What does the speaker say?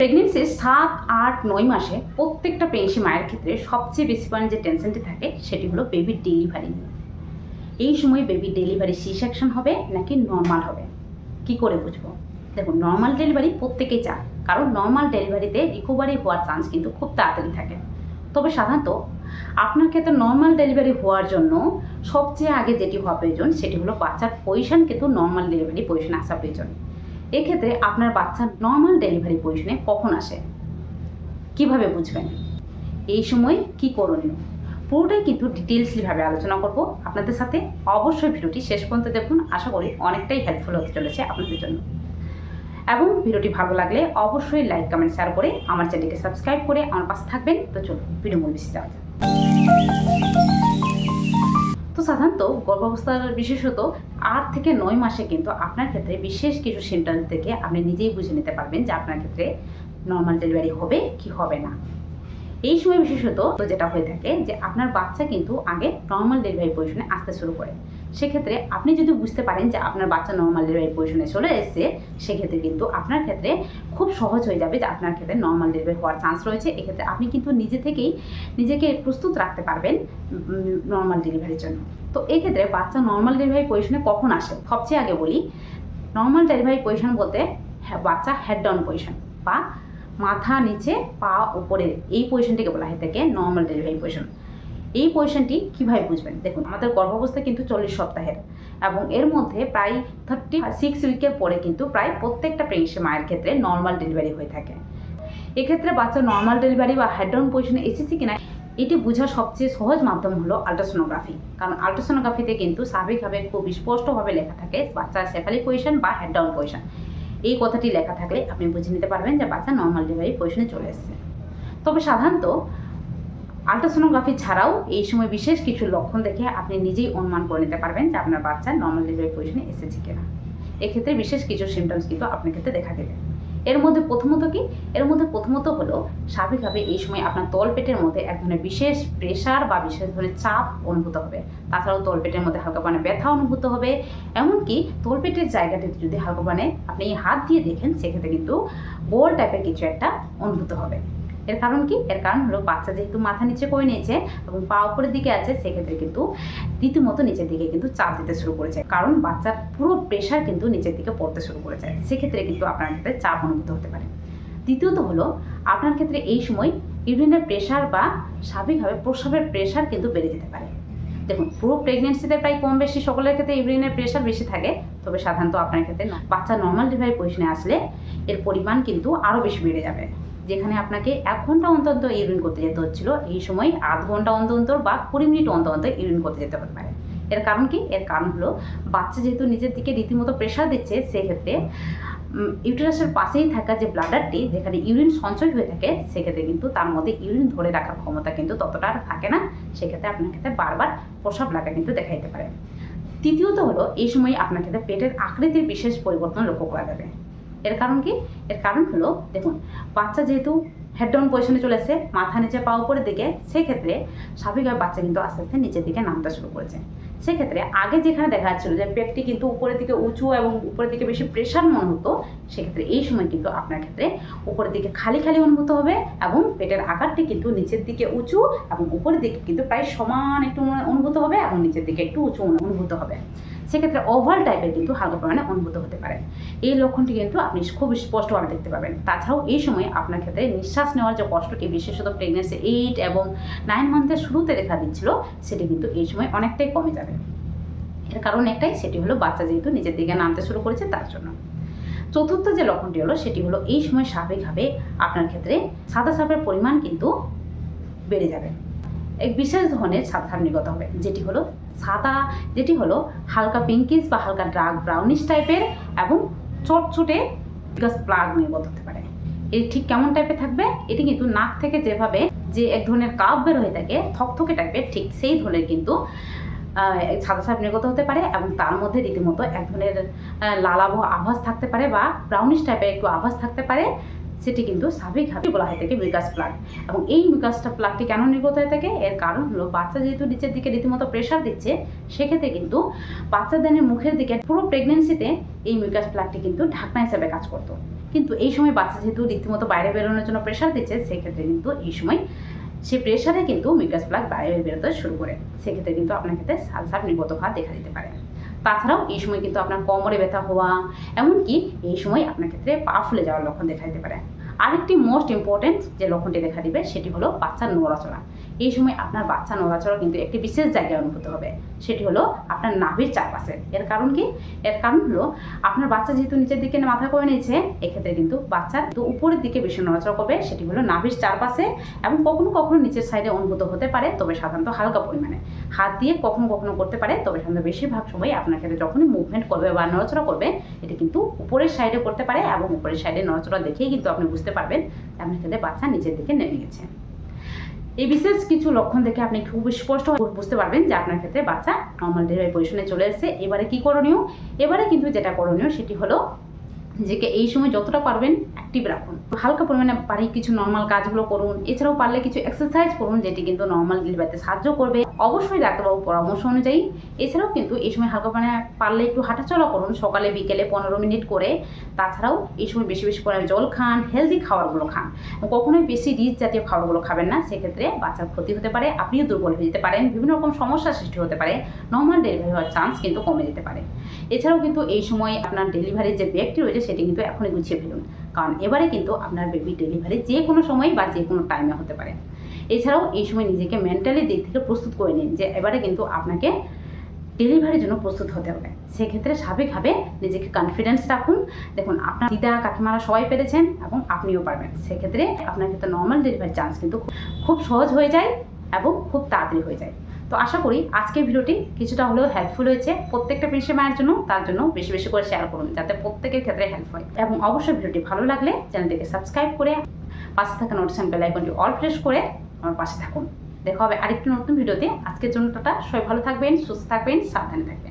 প্রেগনেন্সির সাত, আট, নয় মাসে প্রত্যেকটা প্রেগনেন্সি মায়ের ক্ষেত্রে সবচেয়ে বেশি পরিমাণে যে টেনশনটি থাকে সেটি হলো বেবির ডেলিভারি এই সময় বেবির ডেলিভারি সি সেকশন হবে নাকি নর্মাল হবে? কি করে বুঝব? দেখুন নর্মাল ডেলিভারি প্রত্যেকেই চায়। কারণ নর্মাল ডেলিভারিতে রিকভারি হওয়ার চান্স কিন্তু খুব তাড়াতাড়ি থাকে। তবে সাধারণত আপনার ক্ষেত্রে নর্মাল ডেলিভারি হওয়ার জন্য সবচেয়ে আগে যেটি হওয়া প্রয়োজন সেটি হলো বাচ্চার পজিশন কিন্তু নর্মাল ডেলিভারি পজিশনে আসা প্রয়োজন। এক্ষেত্রে আপনার বাচ্চা নর্মাল ডেলিভারি পজিশনে কখন আসে? কীভাবে বুঝবেন? এই সময় কি করণীয়? পুরোটাই কিন্তু ডিটেলসলিভাবে আলোচনা করব। আপনাদের সাথে অবশ্যই ভিডিওটি শেষ পর্যন্ত দেখুন। আশা করি অনেকটাই হেল্পফুল হতে চলেছে আপনাদের জন্য। এবং ভিডিওটি ভালো লাগলে অবশ্যই লাইক কমেন্ট শেয়ার করে আমার চ্যানেলকে সাবস্ক্রাইব করে আমার পাশে থাকবেন। তো চলুন ভিডিও মূল বেশি যাওয়া তো সাধারণত গর্ভাবস্থার বিশেষত আট থেকে নয় মাসে কিন্তু আপনার ক্ষেত্রে বিশেষ কিছু সিমটমস থেকে আপনি নিজেই বুঝে নিতে পারবেন যে আপনার ক্ষেত্রে নর্মাল ডেলিভারি হবে কি হবে না। এই সময় বিশেষত যেটা হয়ে থাকে যে আপনার বাচ্চা কিন্তু আগে নর্মাল ডেলিভারি পজিশনে আসতে শুরু করে। সেক্ষেত্রে আপনি যদি বুঝতে পারেন যে আপনার বাচ্চা নর্মাল ডেলিভারি পজিশনে চলে এসেছে সেক্ষেত্রে কিন্তু আপনার ক্ষেত্রে খুব সহজ হয়ে যাবে যে আপনার ক্ষেত্রে নর্মাল ডেলিভারি হওয়ার চান্স রয়েছে। এক্ষেত্রে আপনি কিন্তু নিজে থেকেই নিজেকে প্রস্তুত রাখতে পারবেন নর্মাল ডেলিভারির জন্য। তো এক্ষেত্রে বাচ্চা নর্মাল ডেলিভারি পজিশনে কখন আসে? সবচেয়ে আগে বলি নর্মাল ডেলিভারি পজিশন বলতে হ্যাঁ, বাচ্চা হেড ডাউন পজিশন বা মাথা নিচে পা উপরে। এই পজিশনটিকে বলা হয় থাকে নর্মাল ডেলিভারি পজিশন এই পজিশনটি কীভাবে বুঝবেন? দেখুন, আমাদের গর্ভাবস্থা কিন্তু চল্লিশ সপ্তাহের এবং এর মধ্যে প্রায় থার্টি সিক্স উইকের পরে কিন্তু প্রায় প্রত্যেকটা প্রেগনেন্সি মায়ের ক্ষেত্রে নর্মাল ডেলিভারি হয়ে থাকে। এক্ষেত্রে বাচ্চা নর্মাল ডেলিভারি বা হেড ডাউন পজিশনে এসেছে কিনা, এটি বোঝার সবচেয়ে সহজ মাধ্যম হলো আল্ট্রাসোনোগ্রাফি কারণ আল্ট্রাসোনোগ্রাফিতে কিন্তু স্বাভাবিকভাবে খুব স্পষ্টভাবে লেখা থাকে বাচ্চার সেফালি পজিশন বা হেড ডাউন পজিশন এই কথাটি লেখা থাকলে আপনি বুঝে নিতে পারবেন যে বাচ্চা নর্মাল ডেলিভারি পজিশনে চলে এসেছে। তবে সাধারণত আল্ট্রাসোনোগ্রাফি ছাড়াও এই সময় বিশেষ কিছু লক্ষণ দেখে আপনি নিজেই অনুমান করে নিতে পারবেন যে আপনার বাচ্চা নর্মাল ডেলিভারি পজিশনে এসেছে কিনা। এক্ষেত্রে বিশেষ কিছু সিমটমস কিন্তু আপনার ক্ষেত্রে দেখা দেবে। এর মধ্যে প্রথমত কি? এর মধ্যে প্রথমত হলো স্বাভাবিকভাবে এই সময় আপনার তলপেটের মধ্যে এক ধরনের বিশেষ প্রেশার বা বিশেষ ধরনের চাপ অনুভূত হবে। তাছাড়াও তলপেটের মধ্যে হালকা পানে ব্যথা অনুভূত হবে। এমনকি তলপেটের জায়গাটিতে যদি হালকা পানে আপনি হাত দিয়ে দেখেন, সেক্ষেত্রে কিন্তু গোল টাইপের কিছু একটা অনুভূত হবে। এর কারণ কি? এর কারণ হলো বাচ্চা যেহেতু মাথা নিচে করে নিয়েছে এবং পা উপরের দিকে আছে, সেক্ষেত্রে কিন্তু রীতিমতো নিচের দিকে কিন্তু চাপ দিতে শুরু করেছে। কারণ বাচ্চার পুরো প্রেশার কিন্তু নিচের দিকে পড়তে শুরু করেছে। সেক্ষেত্রে কিন্তু আপনার ক্ষেত্রে চাপ অনুভূত হতে পারে। দ্বিতীয়ত হলো, আপনার ক্ষেত্রে এই সময় ইউরিনের প্রেশার বা স্বাভাবিকভাবে প্রস্রাবের প্রেশার কিন্তু বেড়ে যেতে পারে। দেখুন, পুরো প্রেগনেন্সিতে প্রায় কম বেশি সকলের ক্ষেত্রে ইউরিনের প্রেশার বেশি থাকে। তবে সাধারণত আপনার ক্ষেত্রে বাচ্চা নর্মাল ডেলিভারি পজিশনে আসলে এর পরিমাণ কিন্তু আরও বেশি বেড়ে যাবে। যেখানে আপনাকে এক ঘণ্টা অন্তর অন্তর ইউরিন করতে যেতে হচ্ছিল। এই সময় আধ ঘণ্টা অন্তর অন্তর বা কুড়ি মিনিট অন্তর অন্তর ইউরিন করতে যেতে পারে এর কারণ কি? এর কারণ হলো, বাচ্চা যেহেতু নিজের দিকে রীতিমতো প্রেশার দিচ্ছে, সেক্ষেত্রে ইউটেরাসের পাশেই থাকা যে ব্লাডারটি যেখানে ইউরিন সঞ্চয় হয়ে থাকে, সেক্ষেত্রে কিন্তু তার মধ্যে ইউরিন ধরে রাখার ক্ষমতা কিন্তু ততটা আর থাকে না। সেক্ষেত্রে আপনার ক্ষেত্রে বারবার প্রসাব লাগা কিন্তু দেখা দিতে পারে। তৃতীয়ত হলো, এই সময় আপনার ক্ষেত্রে পেটের আকৃতির বিশেষ পরিবর্তন লক্ষ্য করা যাবে। এর কারণ কি? এর কারণ হলো, দেখুন, বাচ্চা যেহেতু হেড ডাউন পজিশনে চলে এসে মাথা নিচে পা উপরের দিকে, সেক্ষেত্রে স্বাভাবিকভাবে বাচ্চা কিন্তু আস্তে আস্তে নিচের দিকে নামতে শুরু করেছে। সেক্ষেত্রে আগে যেখানে দেখা যাচ্ছিল যে পেটটি কিন্তু উপরের দিকে উঁচু এবং উপরের দিকে বেশি প্রেশার মনে হতো, সেক্ষেত্রে এই সময় কিন্তু আপনার ক্ষেত্রে উপরের দিকে খালি খালি অনুভূত হবে এবং পেটের আকারটি কিন্তু নিচের দিকে উঁচু এবং উপরের দিকে কিন্তু প্রায় সমান একটু অনুভূত হবে এবং নিচের দিকে একটু উঁচু অনুভূত হবে। সেক্ষেত্রে ওভাল টাইপের কিন্তু হালকা পরিমাণে অনুভূত হতে পারে। এই লক্ষণটি কিন্তু আপনি খুব স্পষ্টভাবে দেখতে পাবেন। তাছাড়াও এই সময় আপনার ক্ষেত্রে নিঃশ্বাস নেওয়ার যে কষ্টটি, বিশেষত প্রেগনেন্সি এইট এবং নাইন মান্থের শুরুতে দেখা দিচ্ছিল, সেটি কিন্তু এই সময় অনেকটাই কমে যাবে। এর কারণ একটাই, সেটি হলো বাচ্চা যেহেতু নিজের দিকে নামতে শুরু করেছে তার জন্য। চতুর্থ যে লক্ষণটি হলো, সেটি হলো এই সময় স্বাভাবিকভাবে আপনার ক্ষেত্রে সাদা সাপের পরিমাণ কিন্তু বেড়ে যাবে। এক বিশেষ ধরনের সাদা সাপ নির্গত হবে, যেটি হলো সাদা, যেটি হলো হালকা পিঙ্কিস বা হালকা ডার্ক ব্রাউনিশ টাইপের এবং চটচটে বিকজ প্লাগ নির্গত হতে পারে। এটি ঠিক কেমন টাইপের থাকবে? এটি কিন্তু নাক থেকে যেভাবে যে এক ধরনের কাপ বের হয়ে থাকে, থকথকে টাইপের ঠিক সেই ধরনের কিন্তু সাদা নির্গত হতে পারে এবং তার মধ্যে রীতিমতো এক ধরনের লালাভ আভাস থাকতে পারে বা ব্রাউনিশ টাইপের একটু আভাস থাকতে পারে, সেটি কিন্তু স্বাভাবিকভাবে বলা হয়ে থাকে বিকাশ প্লাগ। এবং এই বিকাশটা প্লাগটি কেন নির্গত হয়ে থাকে এর কারণ হলো বাচ্চা যেহেতু নিচের দিকে রীতিমতো প্রেশার দিচ্ছে, সেক্ষেত্রে কিন্তু বাচ্চাদের মুখের দিকে পুরো প্রেগনেন্সিতে এই মিউকাস প্লাগটি কিন্তু ঢাকনা হিসাবে কাজ করতো। কিন্তু এই সময় বাচ্চা যেহেতু রীতিমতো বাইরে বেরোনোর জন্য প্রেশার দিচ্ছে, সেক্ষেত্রে কিন্তু এই সময় সে প্রেশারে কিন্তু মিকাস প্লাগ বাইরে বেরোতে শুরু করে। সেক্ষেত্রে কিন্তু আপনার ক্ষেত্রে সালসার নির্গত হওয়া দেখা দিতে পারে। তাছাড়াও এই সময় কিন্তু আপনার কোমরে ব্যথা হওয়া, এমনকি এই সময় আপনার ক্ষেত্রে পা ফুলে যাওয়ার লক্ষণ দেখা দিতে পারে। আরেকটি মোস্ট ইম্পর্টেন্ট যে লক্ষণটি দেখা দিবে, সেটি হলো বাচ্চার নড়াচড়া। এই সময় আপনার বাচ্চা নড়াচড়া কিন্তু একটি বিশেষ জায়গায় অনুভূত হবে। সেটি হলো আপনার নাভির চারপাশে। এর কারণ কি? এর কারণ হলো আপনার বাচ্চা যেহেতু নিচের দিকে মাথা করে নিয়েছে, এক্ষেত্রে কিন্তু বাচ্চা তো উপরের দিকে বেশি নড়াচড়া করবে। সেটি হলো নাভির চারপাশে এবং কখনো কখনো নিচের সাইডে অনুভূত হতে পারে, তবে সাধারণত হালকা পরিমাণে। হাত দিয়ে কখনো কখনো করতে পারে, তবে সাধারণত বেশিরভাগ সময় আপনার ক্ষেত্রে যখনই মুভমেন্ট করবে বা নড়াচড়া করবে, এটি কিন্তু উপরের সাইডে করতে পারে এবং উপরের সাইডে নড়াচড়া দেখেই কিন্তু আপনি বুঝতে পারবেন আপনার ক্ষেত্রে বাচ্চা নিচের দিকে নেমে গেছে। এই বিশেষ কিছু লক্ষণ দেখে আপনি খুব স্পষ্ট বুঝতে পারবেন যে আপনার ক্ষেত্রে বাচ্চা নর্মাল ডেলিভারি পজিশনে চলে এসেছে। এবারে কি করণীয়? এবারে কিন্তু যেটা করণীয় সেটি হলো নিজেকে এই সময় যতটা পারবেন অ্যাক্টিভ রাখুন। হালকা পরিমাণে বাড়ির কিছু নর্মাল কাজগুলো করুন। এছাড়াও পারলে কিছু এক্সারসাইজ করুন, যেটি কিন্তু নর্মাল ডেলিভারিতে সাহায্য করবে। অবশ্যই ডাক্তারবাবু পরামর্শ অনুযায়ী এছাড়াও কিন্তু এই সময় হালকা মানে পারলে একটু হাঁটাচলা করুন। সকালে, বিকেলে পনেরো মিনিট করে। তাছাড়াও এই সময় বেশি বেশি পরিমাণে জল খান হেলদি খাবারগুলো খান। কখনোই বেশি রিচ জাতীয় খাবারগুলো খাবেন না। সেক্ষেত্রে বাচ্চার ক্ষতি হতে পারে, আপনিও দুর্বল হয়ে যেতে পারেন। বিভিন্ন রকম সমস্যার সৃষ্টি হতে পারে। নর্মাল ডেলিভারি হওয়ার চান্স কিন্তু কমে যেতে পারে। এছাড়াও কিন্তু এই সময় আপনার ডেলিভারির যে ব্যাগটি রয়েছে সেটি কিন্তু এখনই গুছিয়ে ফেলুন। কারণ এবারে কিন্তু আপনার বেবি ডেলিভারি যে কোনো সময় বা যে কোনো টাইমে হতে পারে। এছাড়াও এই সময় নিজেকে মেন্টালি দিক থেকে প্রস্তুত করে নিন যে এবারে কিন্তু আপনাকে ডেলিভারির জন্য প্রস্তুত হতে হবে। সেক্ষেত্রে স্বাভাবিকভাবে নিজেকে কনফিডেন্স রাখুন। দেখুন, আপনার দিদা, কাকিমারা সবাই পেরেছেন এবং আপনিও পারবেন। সেক্ষেত্রে আপনার ক্ষেত্রে নর্মাল ডেলিভারি চান্স কিন্তু খুব সহজ হয়ে যায় এবং খুব তাড়াতাড়ি হয়ে যায়। তো আশা করি আজকের ভিডিওটি কিছুটা হলেও হেল্পফুল হয়েছে। প্রত্যেকটা পেশে মায়ের জন্য তার জন্য বেশি বেশি করে শেয়ার করুন, যাতে প্রত্যেকের ক্ষেত্রে হেল্প হয়। এবং অবশ্যই ভিডিওটি ভালো লাগলে চ্যানেলটিকে সাবস্ক্রাইব করে পাশে থাকা নোটিশন বেল আইকনটি অল প্রেস করে আমার পাশে থাকুন। দেখা হবে আরেকটি নতুন ভিডিওতে। আজকের জন্য টাটা। সবাই ভালো থাকবেন, সুস্থ থাকবেন, সাবধানে থাকবেন।